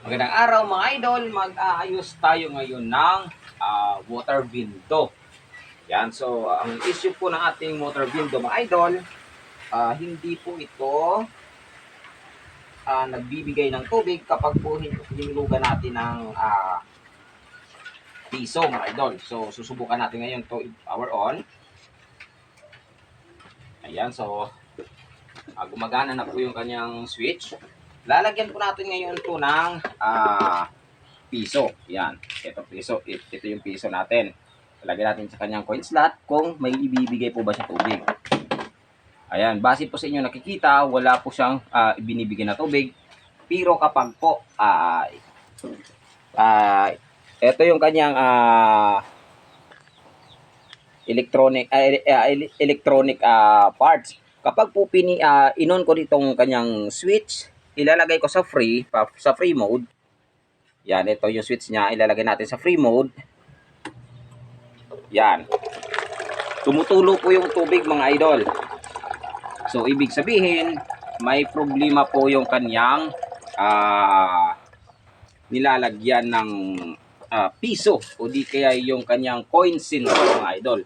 Magandang araw mga idol, mag-aayos tayo ngayon ng ah, water window. Yan, so ang issue po ng ating water window mga idol, ah, hindi po ito ah, nagbibigay ng tubig kapag po hin- hinilugan natin ng ah, piso mga idol. So susubukan natin ngayon to power on. Ayan, so ah, gumagana na po yung kanyang switch. Lalagyan po natin ngayon to ng ah, piso. Yan. Ito piso. It- Ito yung piso natin. Lalagyan natin sa kanyang coin slot kung may ibibigay po ba siya tubig. Ayan. Base po sa inyo nakikita, wala po siyang ah, ibinibigay na tubig. Pero kapag po, ah, ah, ito yung kanyang ah, electronic ele- ele- electronic ah, parts. Kapag po pini ah, inon ko ditong kanyang switch, ilalagay ko sa free, pa, sa free mode. Yan, ito yung switch niya. Ilalagay natin sa free mode. Yan. Tumutulo po yung tubig mga idol. So, ibig sabihin, may problema po yung kanyang ah, nilalagyan ng ah, piso o di kaya yung kanyang coin sin mga idol.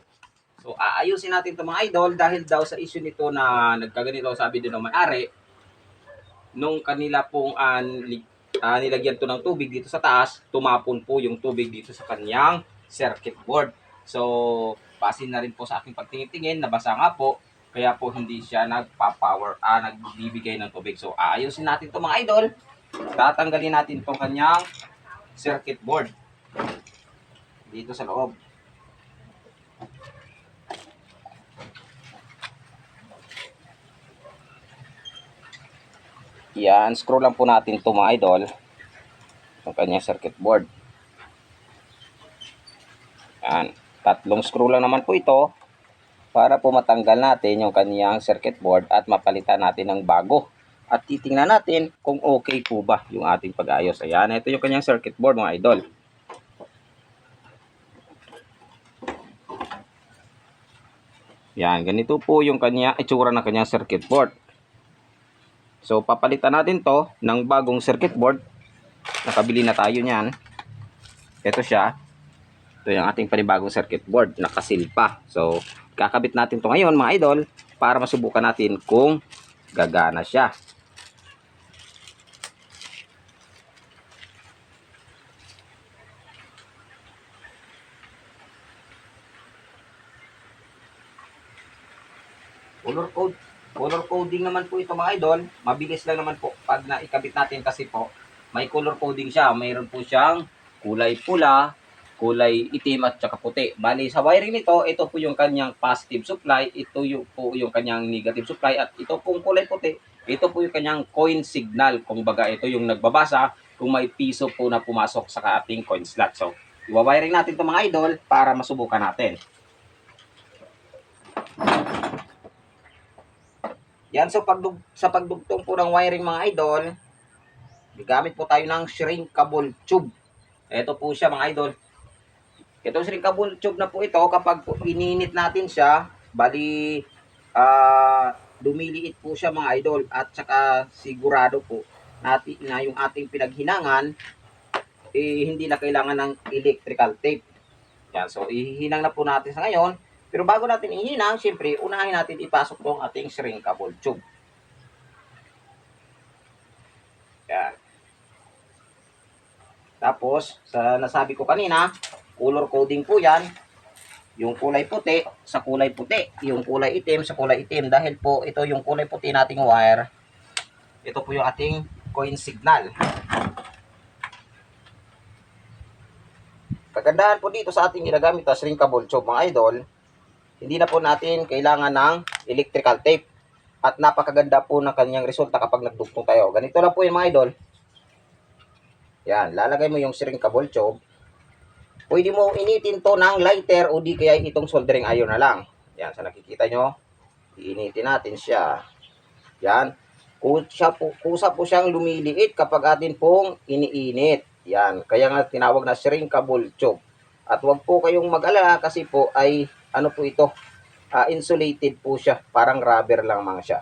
So, aayusin natin ito mga idol dahil daw sa issue nito na nagkaganito sabi din ng may-ari, nung kanila pong li- ah, nilagyan to ng tubig dito sa taas, tumapon po yung tubig dito sa kanyang circuit board. So, base na rin po sa aking pagtingin-tingin, nabasa nga po, kaya po hindi siya nagpa-power, ah, nagbibigay ng tubig. So, aayusin natin to mga idol. Tatanggalin natin itong kanyang circuit board dito sa loob. Yan, screw lang po natin to mga idol. Yung kanyang circuit board. Yan. Tatlong screw lang naman po ito para po matanggal natin yung kanyang circuit board at mapalitan natin ng bago. At titingnan natin kung okay po ba yung ating pag-ayos. Ayan, ito yung kanyang circuit board mga idol. Yan, ganito po yung kanya itsura ng kanyang circuit board. So, papalitan natin to ng bagong circuit board. Nakabili na tayo niyan. Ito siya. Ito yung ating panibagong circuit board. Nakasil pa. So, kakabit natin to ngayon mga idol para masubukan natin kung gagana siya. Color code coding naman po ito mga idol. Mabilis lang naman po pag naikabit natin kasi po may color coding siya. Mayroon po siyang kulay pula, kulay itim at saka puti. Bali sa wiring nito, ito po yung kanyang positive supply, ito yung po yung kanyang negative supply at ito pong kulay puti, ito po yung kanyang coin signal. Kung baga ito yung nagbabasa kung may piso po na pumasok sa ating coin slot. So, iwawiring natin ito mga idol para masubukan natin. Yan, so pagdug sa pagdugtong po ng wiring mga idol, gamit po tayo ng shrinkable tube. Ito po siya mga idol. Ito shrinkable tube na po ito kapag po ininit natin siya, bali ah dumiliit po siya mga idol at saka sigurado po natin na yung ating pinaghinangan eh, hindi na kailangan ng electrical tape. Yan, so ihihinang na po natin sa ngayon. Pero bago natin ihinang, siyempre, unahin natin ipasok tong ating shrinkable tube. Yan. Tapos, sa nasabi ko kanina, color coding po yan. Yung kulay puti sa kulay puti. Yung kulay itim sa kulay itim. Dahil po, ito yung kulay puti nating wire. Ito po yung ating coin signal. Kagandahan po dito sa ating ginagamit na shrinkable tube mga idol, hindi na po natin kailangan ng electrical tape. At napakaganda po ng kanyang resulta kapag nagdugtong tayo. Ganito lang po yung mga idol. Yan, lalagay mo yung shrinkable tube. Pwede mo initin to ng lighter o di kaya itong soldering iron na lang. Yan, sa nakikita nyo, iinitin natin siya. Yan. Kusa po, kusa po siyang lumiliit kapag atin pong iniinit. Yan, kaya nga tinawag na shrinkable tube. At wag po kayong mag-alala kasi po ay ano po ito, ah, insulated po siya. Parang rubber lang mga siya.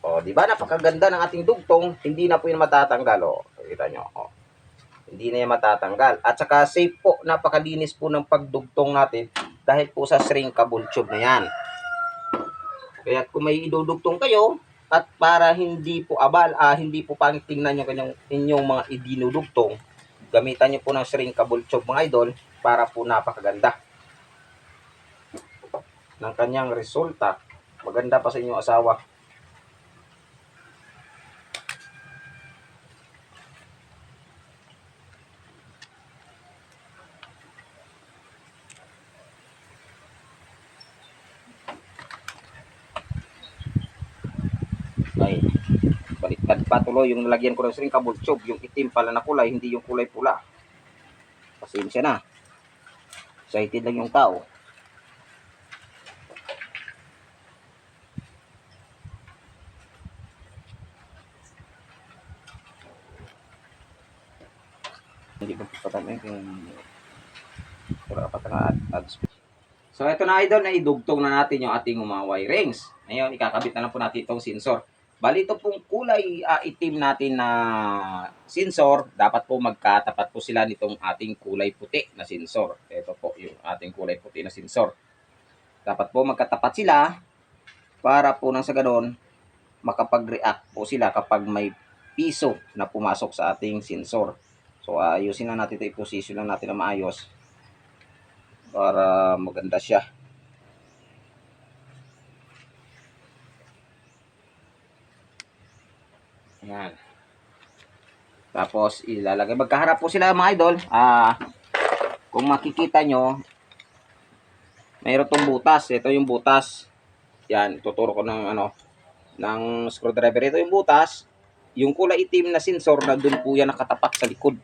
O, di ba napakaganda ng ating dugtong, hindi na po yun matatanggal. O, kita nyo. O. Hindi na yan matatanggal. At saka safe po, napakalinis po ng pagdugtong natin dahil po sa shrinkable tube na yan. Kaya kung may idudugtong kayo, at para hindi po abal, ah, hindi po pangit tingnan yung kanyang, inyong mga idinudugtong, gamitan nyo po ng shrinkable tube mga idol para po napakaganda ng kanyang resulta. Maganda pa sa inyong asawa. Ay, baliktad pa tuloy yung nalagyan ko ng shrinkable tube. Yung itim pala na kulay, hindi yung kulay pula. Pasensya na. Excited lang yung tao. Hindi ba patay yung wala pa tanga ads. So ito na idol, na idugtong na natin yung ating mga wirings. Ngayon, ikakabit na lang po natin itong sensor. Bali ito pong kulay ah, itim natin na sensor, dapat po magkatapat po sila nitong ating kulay puti na sensor. Ito po yung ating kulay puti na sensor. Dapat po magkatapat sila para po nang sa ganon makapag-react po sila kapag may piso na pumasok sa ating sensor. So ayusin na natin ito, i-position na natin na maayos para maganda siya. Yan. Tapos ilalagay magkaharap po sila mga idol. Ah, kung makikita nyo, mayroon butas. Ito yung butas. Yan, tuturo ko ng ano ng screwdriver. Ito yung butas. Yung kulay itim na sensor na doon po yan nakatapak sa likod.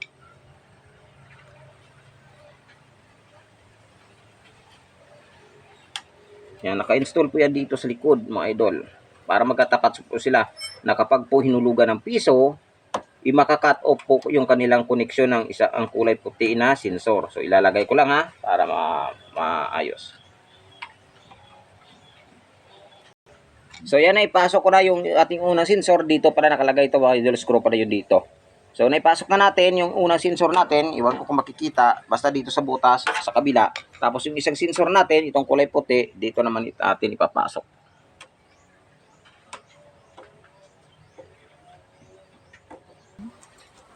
Yan, naka-install po yan dito sa likod, mga idol. Para magkatapat po sila na kapag po hinulugan ng piso, i-maka-cut off po yung kanilang connection ng isa ang kulay puti na sensor. So ilalagay ko lang ha para ma maayos. So yan na ipasok ko na yung ating unang sensor dito pala nakalagay ito mga idol screw pala yun dito. So naipasok na natin yung unang sensor natin, iwan ko kung makikita, basta dito sa butas sa kabila. Tapos yung isang sensor natin, itong kulay puti, dito naman it- atin ipapasok.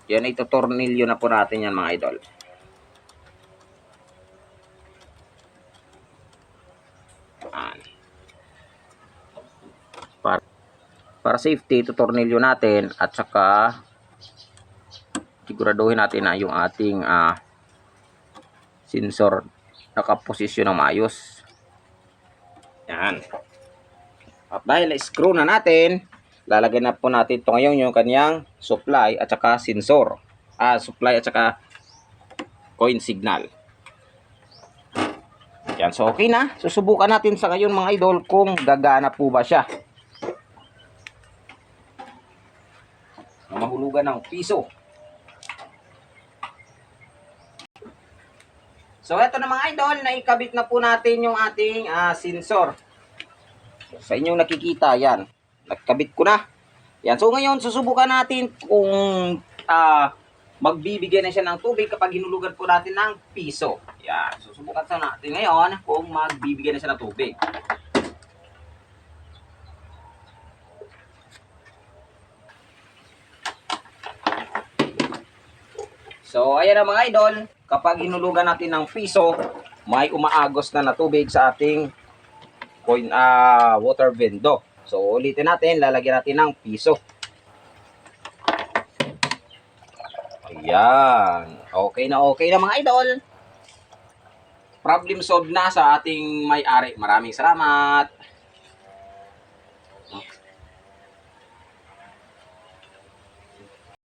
Yan ito tornilyo na po natin yan mga idol. Yan. Para, para safety, ito tornilyo natin at saka siguraduhin natin na yung ating ah, sensor nakaposisyon ng maayos. Yan. At dahil screw na natin, lalagyan na po natin ito ngayon yung kanyang supply at saka sensor. Ah, supply at saka coin signal. Yan, so okay na. Susubukan natin sa ngayon mga idol kung gagana po ba siya. Na mahulugan ng piso. So eto na mga idol, naikabit na po natin yung ating ah, sensor. Sa inyong nakikita, yan. Nagkabit ko na. Yan. So ngayon, susubukan natin kung ah, magbibigay na siya ng tubig kapag hinulugan po natin ng piso. Yan. Susubukan sa natin ngayon kung magbibigay na siya ng tubig. So, ayan na mga idol. Kapag hinulugan natin ng piso, may umaagos na na tubig sa ating coin ah water vendo. So, ulitin natin, lalagyan natin ng piso. Ayan. Okay na okay na mga idol. Problem solved na sa ating may-ari. Maraming salamat.